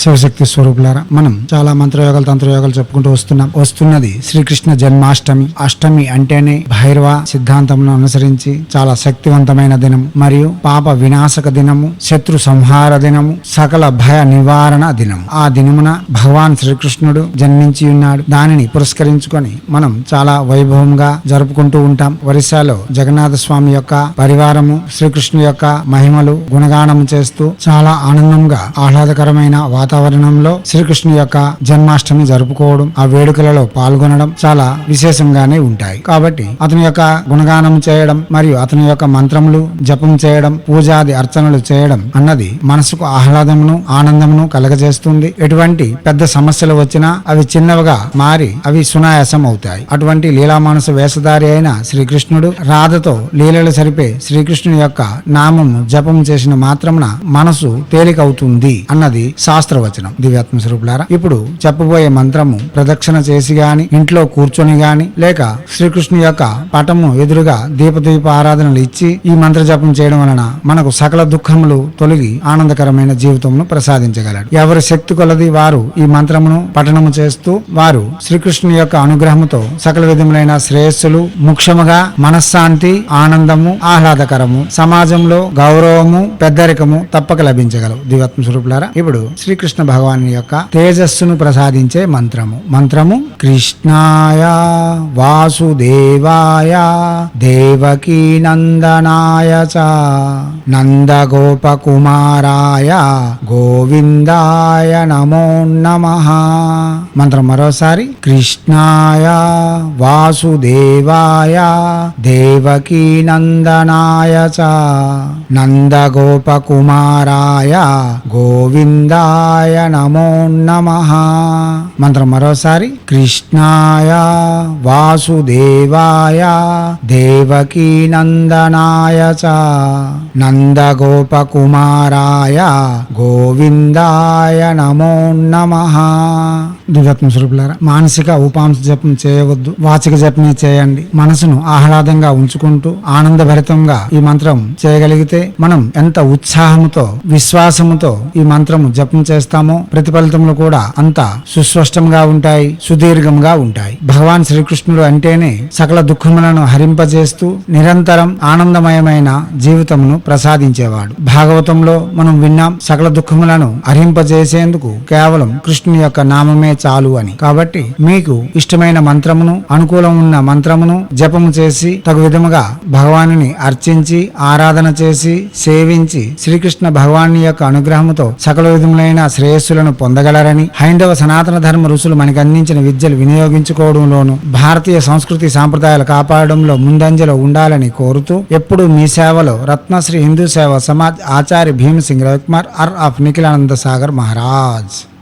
శివశక్తి స్వరూపులారా మనం చాలా మంత్రయోగాలు తంత్రయోగాలు చెప్పుకుంటూ వస్తున్నాం. వస్తున్నది శ్రీకృష్ణ జన్మాష్టమి. అష్టమి అంటేనే భైరవ సిద్ధాంతమును అనుసరించి చాలా శక్తివంతమైన దినం మరియు పాప వినాశక దినము శత్రు సంహార దినము సకల భయ నివారణ దినం. ఆ దినమున భగవాన్ శ్రీకృష్ణుడు జన్మించి ఉన్నాడు. దానిని పురస్కరించుకొని మనం చాలా వైభవంగా జరుపుకుంటూ ఉంటాం. ఒరిస్సాలో జగన్నాథ స్వామి యొక్క పరివారము శ్రీకృష్ణు యొక్క మహిమలు గుణగానము చేస్తూ చాలా ఆనందంగా ఆహ్లాదకరమైన వాతావరణంలో శ్రీకృష్ణు యొక్క జన్మాష్టమి జరుపుకోవడం ఆ వేడుకలలో పాల్గొనడం చాలా విశేషంగానే ఉంటాయి. కాబట్టి అతని యొక్క గుణగానం చేయడం మరియు అతని యొక్క మంత్రములు జపం చేయడం పూజాది అర్చనలు చేయడం అన్నది మనసుకు ఆహ్లాదమును ఆనందమును కలగజేస్తుంది. ఎటువంటి పెద్ద సమస్యలు వచ్చినా అవి చిన్నవిగా మారి అవి సునాయాసం అవుతాయి. అటువంటి లీలామానస వేషధారి అయిన శ్రీకృష్ణుడు రాధతో లీలలు సరిపే శ్రీకృష్ణుని యొక్క నామము జపం చేసిన మాత్రమున మనసు తేలికవుతుంది అన్నది శాస్త్ర శాస్త్రవచనం. దివ్యాత్మ స్వరూపులారా ఇప్పుడు చెప్పబోయే మంత్రము ప్రదక్షిణ చేసి గాని ఇంట్లో కూర్చొని గాని లేక శ్రీకృష్ణు యొక్క పటము ఎదురుగా దీపదీప ఆరాధనలు ఇచ్చి ఈ మంత్ర జపం చేయడం వలన మనకు సకల దుఃఖములు తొలగి ఆనందకరమైన జీవితమును ప్రసాదించగలడు. ఎవరి శక్తి కొలది వారు ఈ మంత్రమును పఠనము చేస్తూ వారు శ్రీకృష్ణుని యొక్క అనుగ్రహముతో సకల విధములైన శ్రేయస్సులు ముఖ్యముగా మనశ్శాంతి ఆనందము ఆహ్లాదకరము సమాజంలో గౌరవము పెద్దరికము తప్పక లభించగలవు. దివాత్మ స్వరూపులారా ఇప్పుడు శ్రీకృష్ణ భగవాను యొక్క తేజస్సును ప్రసాదించే మంత్రము. మంత్రము కృష్ణాయ వాసుదేవాయ దేవకీ నందనాయ చ నందగోపకుమారాయ గోవిందాయ నమో నమ. మంత్రం మరోసారి కృష్ణాయ వాసుదేవాయ దేవకీ నందనాయ చ నందగోపకుమారాయ గోవిందాయ నమో నమ. మంత్రం మరోసారి. కృష్ణాయ వాసుదేవాయ దేవకీ నందనాయ చ నందగోపకుమారాయ గోవిందాయ నమో నమ. దివ్యాత్మ స్వరూపులారా మానసిక ఉపాంశ జపం చేయవద్దు వాచిక జపమే చేయండి. మనసును ఆహ్లాదంగా ఉంచుకుంటూ ఆనందభరితంగా ఈ మంత్రం చేయగలిగితే మనం ఎంత ఉత్సాహముతో విశ్వాసముతో ఈ మంత్రము జపం చేస్తామో ప్రతిఫలితములు కూడా అంత సుస్పష్టంగా ఉంటాయి సుదీర్ఘంగా ఉంటాయి. భగవాన్ శ్రీకృష్ణుడు అంటేనే సకల దుఃఖములను హరింపజేస్తూ నిరంతరం ఆనందమయమైన జీవితమును ప్రసాదించేవాడు. భాగవతంలో మనం విన్నాం సకల దుఃఖములను హరింపజేసేందుకు కేవలం కృష్ణుని యొక్క నామమే చాలు అని. కాబట్టి మీకు ఇష్టమైన మంత్రమును అనుకూలం ఉన్న మంత్రమును జపము చేసి తగు విధముగా భగవానుని అర్చించి ఆరాధన చేసి సేవించి శ్రీకృష్ణ భగవాని యొక్క అనుగ్రహముతో సకల విధములైన శ్రేయస్సులను పొందగలరని హైందవ సనాతన ధర్మ ఋషులు మనకు అందించిన విద్యలు వినియోగించుకోవడంలోను భారతీయ సంస్కృతి సాంప్రదాయాలు కాపాడడంలో ముందంజలో ఉండాలని కోరుతూ ఎప్పుడు మీ సేవలో రత్నశ్రీ హిందూ సేవ సమాజ్ ఆచార్య భీమసింగ్ రవికుమార్ ఆర్ ఆఫ్ నిఖిలానంద సాగర్ మహారాజ్.